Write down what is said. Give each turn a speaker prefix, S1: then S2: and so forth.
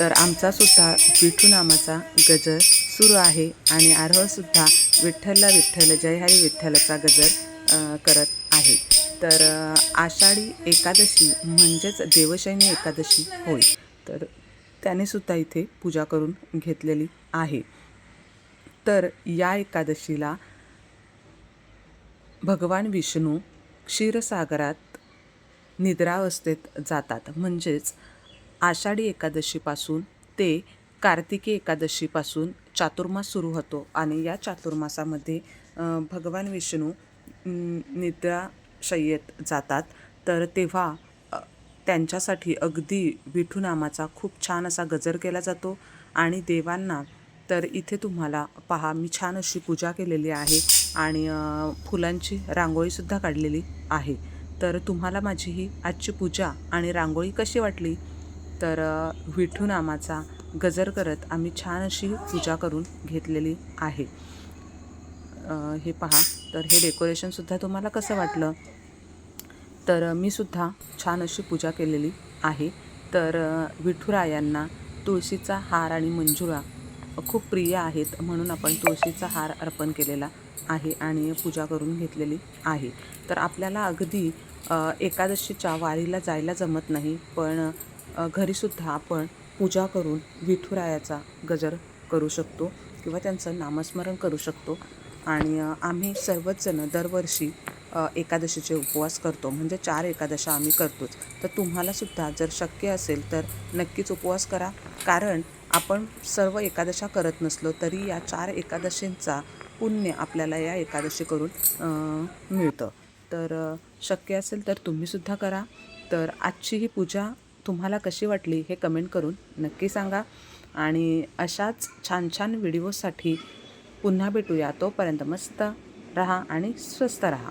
S1: तर आमचासुद्धा विठू नामाचा गजर सुरू आहे आणि आरोहसुद्धा विठ्ठलला विठ्ठल जय हरी विठ्ठलचा गजर करत आहे. तर आषाढी एकादशी म्हणजेच देवशयनी एकादशी होय. तर त्यानेसुद्धा इथे पूजा करून घेतलेली आहे. तर या एकादशीला भगवान विष्णू क्षीरसागरात निद्रावस्थेत जातात. म्हणजेच आषाढी एकादशीपासून ते कार्तिकी एकादशीपासून चातुर्मास सुरू होतो आणि या चातुर्मासामध्ये भगवान विष्णू निद्राशय्येत जातात. तर तेव्हा त्यांच्यासाठी अगदी विठू नामाचा खूप छान असा गजर केला जातो आणि देवांना तर इथे तुम्हाला पहा मी छान अशी पूजा केलेली आहे आणि फुलांची रांगोळीसुद्धा काढलेली आहे. तर तुम्हाला माझी ही आजची पूजा आणि रांगोळी कशी वाटली? तर विठू नामाचा गजर करत आम्ही छान अशी पूजा करून घेतलेली आहे. हे पहा. तर हे डेकोरेशनसुद्धा तुम्हाला कसं वाटलं? तर मी सुद्धा छान अशी पूजा केलेली आहे. तर विठुरायांना तुळशीचा हार आणि मंजुळा खूप प्रिय आहेत म्हणून आपण तुळशीचा हार अर्पण केलेला आहे आणि पूजा करून घेतलेली आहे. तर आपल्याला अगदी एकादशीच्या वारीला जायला जमत नाही पण घरीसुद्धा आपण पूजा करून विठुरायाचा गजर करू शकतो किंवा त्यांचं नामस्मरण करू शकतो. आणि आम्ही सर्वच जण दरवर्षी एकादशीचे उपवास करतो. म्हणजे चार एकादशा आम्ही करतोच. तर तुम्हालासुद्धा जर शक्य असेल तर नक्कीच उपवास करा. कारण आपण सर्व एकादशा करत नसलो तरी या चार एकादशींचा पुण्य आपल्याला या एकादशी करून मिळतं. तर शक्य असेल तर तुम्हीसुद्धा करा. तर आजची ही पूजा तुम्हाला कशी वाटली हे कमेंट करून नक्की सांगा. आणि अशाच छान छान व्हिडिओसाठी पुन्हा भेटूया. तोपर्यंत मस्त रहा आणि स्वस्त रहा.